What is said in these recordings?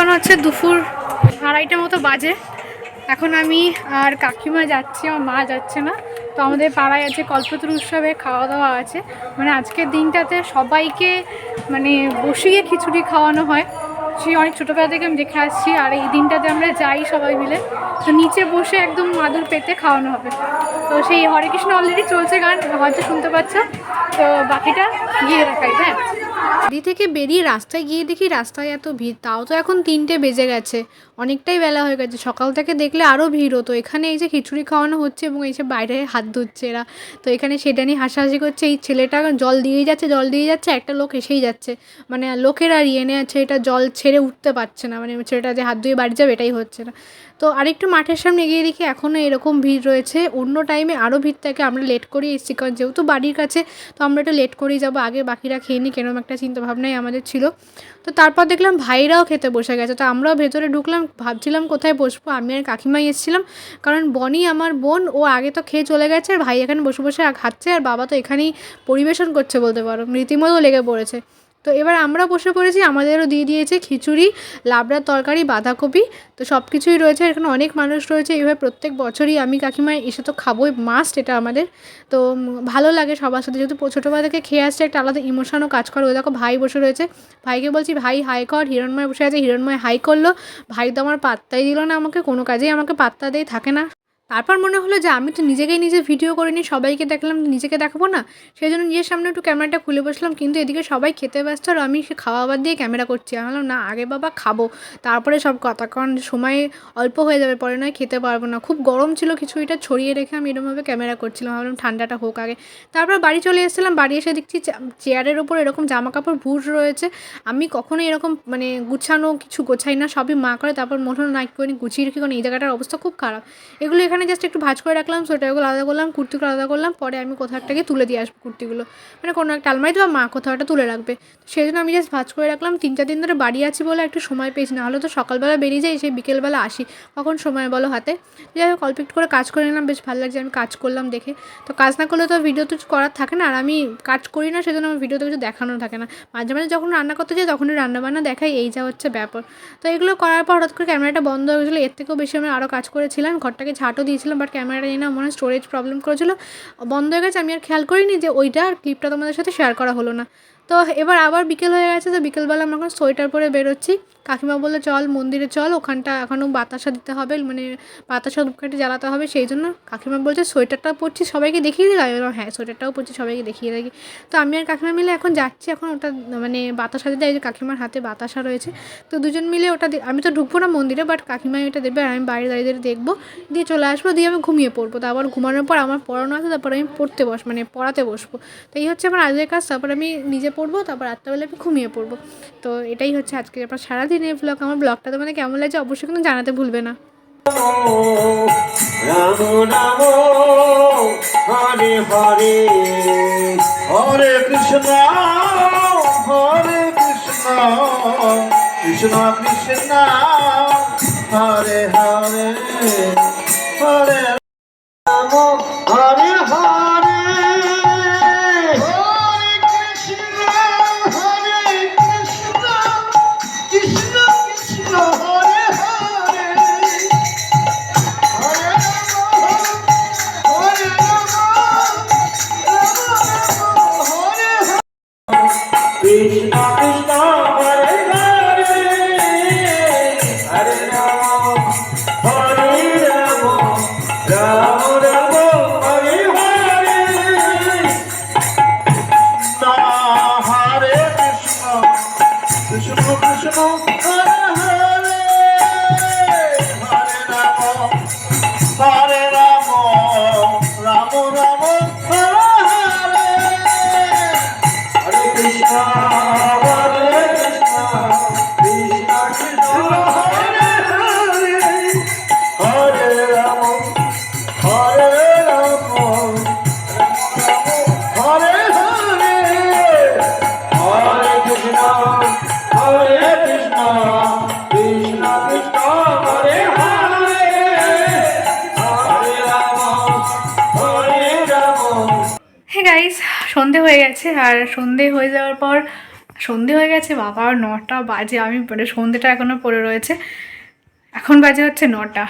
এখন হচ্ছে দুপুর আড়াইটা মতো বাজে। এখন আমি আর কাকিমা যাচ্ছি, আমার মা যাচ্ছে না। তো আমাদের পাড়ায় আছে কল্পতরু উৎসবে খাওয়া দাওয়া আছে। মানে আজকের দিনটাতে সবাইকে মানে বসিয়ে খিচুড়ি খাওয়ানো হয়। সেই অনেক ছোটোবেলা থেকে আমি দেখে আসছি আর এই দিনটাতে আমরা যাই সবাই মিলে। তো নিচে বসে একদম মাদুর পেতে খাওয়ানো হবে। তো সেই হরে কৃষ্ণ অলরেডি চলছে গান, হয়তো শুনতে পাচ্ছ। তো বাকিটা গিয়ে দেখাই হ্যাঁ? বাড়ি থেকে বেরিয়ে রাস্তায় গিয়ে দেখি রাস্তায় এত ভিড়। তাও তো এখন তিনটে বেজে গেছে। অনেকটাই বেলা হয়ে গেছে। সকাল থেকে দেখলে আরও ভিড় হতো। এখানে এই যে খিচুড়ি খাওয়ানো হচ্ছে এবং এই যে বাইরে হাত ধুচ্ছে এরা। তো এখানে সেটা নিয়ে হাসাহাসি করছে। এই ছেলেটা জল দিয়েই যাচ্ছে, জল দিয়ে যাচ্ছে, একটা লোক এসেই যাচ্ছে। মানে লোকের আর ইয়ে আছে। এটা জল ছেড়ে উঠতে পারছে না। মানে ছেলেটা যে হাত ধুয়ে বাড়ি যাবে এটাই হচ্ছে না। তো আরেকটু মাঠের সামনে এগিয়ে দেখি এখনও এরকম ভিড় রয়েছে। অন্য টাইমে আরও ভিড় থাকে আমরা লেট করে এসেছি, কারণ যেহেতু বাড়ির কাছে, তো আমরা একটু লেট করেই যাব। আগে বাকিরা খেয়ে নিই কেরম একটা চিন্তাভাবনাই আমাদের ছিল। তো তারপর দেখলাম ভাইরাও খেতে বসে গেছে। তো আমরাও ভেতরে ঢুকলাম, ভাবছিলাম কোথায় বসবো। আমি আর কাকিমাই এসেছিলাম, কারণ বনি আমার বোন, ও আগে তো খেয়ে চলে গেছে, আর ভাই এখানে বসে বসে খাচ্ছে, আর বাবা তো এখানেই পরিবেশন করছে বলতে পারো। রীতিমতো লেগে পড়েছে। তো এবার আমরা বসে পড়েছি, আমাদেরও দিয়ে দিয়েছে খিচুড়ি, লাবড়ার তরকারি, বাঁধাকপি, তো সব কিছুই রয়েছে, এখানে অনেক মানুষ রয়েছে এইভাবে প্রত্যেক বছরই আমি কাকিমা এসে তো খাবোই মাস্ট এটা আমাদের। তো ভালো লাগে সবার সাথে, যেহেতু ছোটোবেলা থেকে খেয়ে আসছে, একটা আলাদা ইমোশনও কাজ করে। ওই দেখো ভাই বসে রয়েছে, ভাইকে বলছি, ভাই হাই কর। হিরণময় বসে আছে, হিরণময় হাই করল। ভাই তো আমার পাত্তাই দিল না আমাকে, কোনো কাজেই আমাকে পাত্তা দেয়, থাকে না। তারপর মনে হলো যে আমি তো নিজেকেই নিজে ভিডিও করে নিই সবাইকে দেখলাম, নিজেকে দেখাবো না। সেই জন্য নিজের সামনে একটু ক্যামেরাটা খুলে বসলাম, কিন্তু এদিকে সবাই খেতে ব্যস্ত আর আমি সে খাওয়া বাদ দিয়ে ক্যামেরা করছি। আমি বললাম, না, আগে বাবা খাব। তারপরে সব কথা, কারণ সময় অল্প হয়ে যাবে, পরে নয় খেতে পারব না। খুব গরম ছিল খিচুড়িটা ছড়িয়ে রেখে আমি এরকমভাবে ক্যামেরা করছিলাম। ভাবলাম ঠান্ডাটা হোক আগে। তারপর বাড়ি চলে এসেছিলাম, বাড়ি এসে দেখছি চেয়ারের ওপর এরকম জামা কাপড় ভুর রয়েছে। আমি কখনোই এরকম মানে গুছানো কিছু গোছাই না, সবই মা করে। তারপর মনে হলো, না গুছিয়ে রেখে, কারণ এই জায়গাটার অবস্থা খুব খারাপ। এগুলো এখানে জাস্ট একটু ভাজ করে রাখলাম, সোয়েটারগুলো আলাদা করলাম, কুর্তিগুলো আলাদা করলাম, পরে আমি কোথাও একটাকে তুলে দিয়ে আসব কুর্তিগুলো। মানে কোনো একটা আলমারিতে বা মা কোথাও একটা তুলে রাখবে। সেই জন্য আমি জাস্ট ভাজ করে রাখলাম তিন চার দিন ধরে বাড়ি আছি বলে একটু সময় পেয়েছি না হলে তো সকালবেলা বেরিয়ে যাই, সেই বিকেলবেলা আসি, কখন সময় বলো হাতে। যাই হোক, অল্প করে কাজ করে নিলাম, বেশ ভালো লাগছে, আমি কাজ করলাম দেখে। তো কাজ না করলে তো ভিডিও তো করার থাকে না, আর আমি কাজ করি না, সেজন্য আমার ভিডিওতে কিছু দেখানো থাকে না। মাঝে মাঝে যখন রান্না করতে যাই, তখনই রান্নাবান্না দেখাই, এই যা হচ্ছে ব্যাপার। তো এগুলো করার পর হঠাৎ করে ক্যামেরাটা বন্ধ হয়ে গেছিল, এর থেকেও বেশি আমি আরও কাজ করেছিলাম, ঘরটাকে ঝাঁটও দিয়েছিলাম বাট ক্যামেরাটা নিয়ে না মনে হয় স্টোরেজ প্রবলেম করেছিল। বন্ধ হয়ে গেছে, আমি আর খেয়াল করিনি যে ওইটা আর ক্লিপটা তোমাদের সাথে শেয়ার করা হলো না। তো এবার আবার বিকেল হয়ে গেছে, তো বিকেলবেলা আমরা এখন সোয়েটার পরে বেরোচ্ছি। কাকিমা বলল চল মন্দিরে চল ওখানটা এখনও বাতাসা দিতে হবে মানে বাতাসা ধূপকাঠি জ্বালাতে হবে সেই জন্য কাকিমা বলছে সোয়েটারটা পরছি সবাইকে দেখিয়ে দিই আমি বললাম, হ্যাঁ সোয়েটারটাও পরছি সবাইকে দেখিয়ে দেখি। তো আমি আর কাকিমা মিলে এখন যাচ্ছি এখন ওটা মানে বাতাসা দিতে এই যে কাকিমার হাতে বাতাসা রয়েছে। তো দুজন মিলে ওটা আমি তো ঢুকবো না মন্দিরে বাট কাকিমাই ওটা দেবে আর আমি বাইরে দাঁড়িয়ে দাঁড়িয়ে দেখব। দিয়ে চলে আসব দিয়ে আমি ঘুমিয়ে পড়ব। তারপর ঘুমানোর পর আমার পড়ানো আছে তারপর আমি পড়তে বস মানে পড়াতে বসবো। তো এই হচ্ছে আমার আজকের কাজ তারপর আমি নিজে পড়ব তারপর রাত্রেবেলা আমি ঘুমিয়ে পড়ব। তো এটাই হচ্ছে আজকে তারপর সারাদিনের ব্লগ আমার ব্লগটা তোমাদের কেমন লাগছে অবশ্যই কিন্তু জানাতে ভুলবে না রাম নাম হরে হরে কৃষ্ণ কৃষ্ণ হরে হরে কৃষ্ণ কৃষ্ণ হরে সন্ধে হয়ে গেছে আর সন্ধে হয়ে যাওয়ার পর সন্ধে হয়ে গেছে, বাবা, নটা বাজে। আমি মানে সন্ধেটা এখনও পড়ে রয়েছে। এখন বাজে হচ্ছে নটা।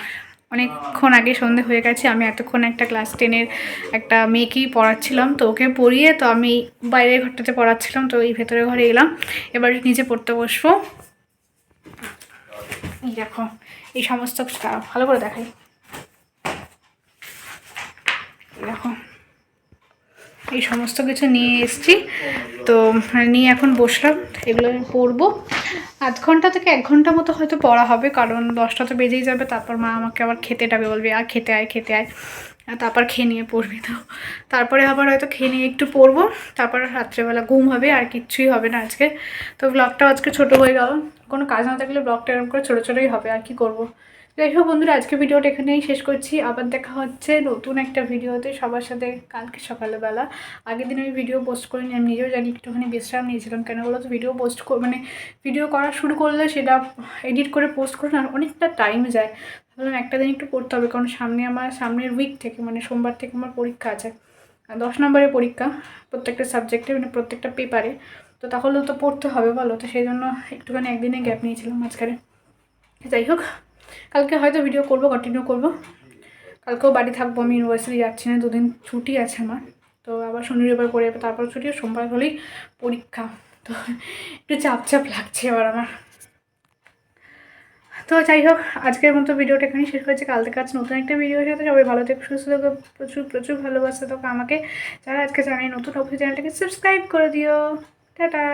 অনেকক্ষণ আগে সন্ধে হয়ে গেছে। আমি এতক্ষণ একটা ক্লাস টেনের একটা মেয়েকেই পড়াচ্ছিলাম, তো ওকে পড়িয়ে তো আমি বাইরের ঘরটাতে পড়াচ্ছিলাম, তো এই ভেতরে ঘরে এলাম। এবার নিজে পড়তে বসবো। এই দেখো, এই সমস্ত ভালো করে দেখাই এই দেখো এই সমস্ত কিছু নিয়ে এসেছি। তো নিয়ে এখন বসলাম, এগুলো আমি পড়ব আধ ঘণ্টা থেকে এক ঘণ্টা মতো হয়তো পড়া হবে, কারণ দশটা তো বেজেই যাবে, তারপর মা আমাকে আবার খেতে ডাবে বলবে আর খেতে আয় খেতে আয়। তারপর খেয়ে নিয়ে পড়বি তো। তারপরে আবার হয়তো খেয়ে নিয়ে একটু পড়ব, তারপর রাত্রেবেলা ঘুম হবে, আর কিচ্ছুই হবে না আজকে। তো ব্লগটা আজকে ছোট হয়ে গেল। কোনো কাজ না থাকলে ব্লগটা এরকম করে ছোটো ছোটোই হবে, আর কি করব? যাই হোক বন্ধুরা আজকে ভিডিওটা এখানেই শেষ করছি। আবার দেখা হচ্ছে নতুন একটা ভিডিওতে। সবার সাথে কালকে সকালবেলা। আগের দিন আমি ভিডিও পোস্ট করিনি, আমি নিজেও জানি একটুখানি বিশ্রাম নিয়েছিলাম। কেন বলো তো, ভিডিও পোস্ট মানে ভিডিও করা শুরু করলে সেটা এডিট করে পোস্ট করে আর অনেকটা টাইম যায়। ভাবলাম একটা দিন একটু পড়তে হবে, কারণ সামনে আমার, সামনের উইক থেকে মানে সোমবার থেকে আমার পরীক্ষা আছে। দশ নম্বরের পরীক্ষা প্রত্যেকটা সাবজেক্টে মানে প্রত্যেকটা পেপারে তো তাহলে তো পড়তে হবে, বলো? তো সেই জন্য একটুখানি একদিনে গ্যাপ নিয়েছিলাম মাঝখানে। যাই হোক কালকে হয়তো ভিডিও করব কন্টিনিউ করব। কালকেও বাড়ি থাকব, আমি ইউনিভার্সিটি যাচ্ছি না, দুদিন ছুটি আছে আমার। তো আবার শনি রবিবার করে তারপর ছুটি সোমবার হলেই পরীক্ষা। তো একটু চাপ চাপ লাগছে এবার আমার। তো যাই হোক, আজকের মতো ভিডিওটা এখানেই শেষ হয়েছে কাল থেকে আজ নতুন একটা ভিডিও সাথে সবাই ভালো থেকে, সুস্থ থাকো, প্রচুর প্রচুর ভালোবাসা থাকো আমাকে। যারা আজকে জানাই নতুন অফিস চ্যানেলটাকে সাবস্ক্রাইব করে দিও। টাটা।